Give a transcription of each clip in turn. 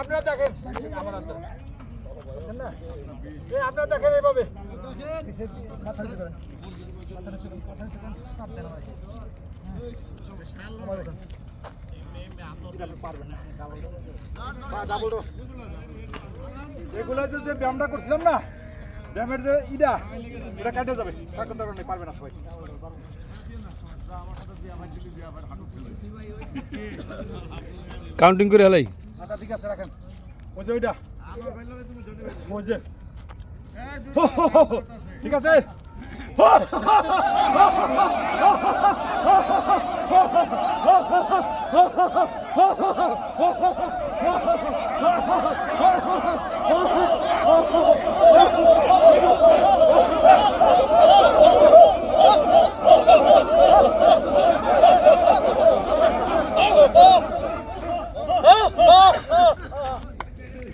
আপনারা দেখেন। আমার আপনারা দেখেন এইভাবে। এগুলো যে ব্যায়ামটা করছিলাম না ব্যায়ামের যে ইটা এটা কাটে যাবে। থাকুন দরকার নেই পারবে না সবাই। কাউন্টিং করে হেলাই। আচ্ছা ঠিক আছে রাখেন। ওই যে ওইটা ওই যে। ঠিক আছে।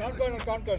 காண்கான் காண்கான்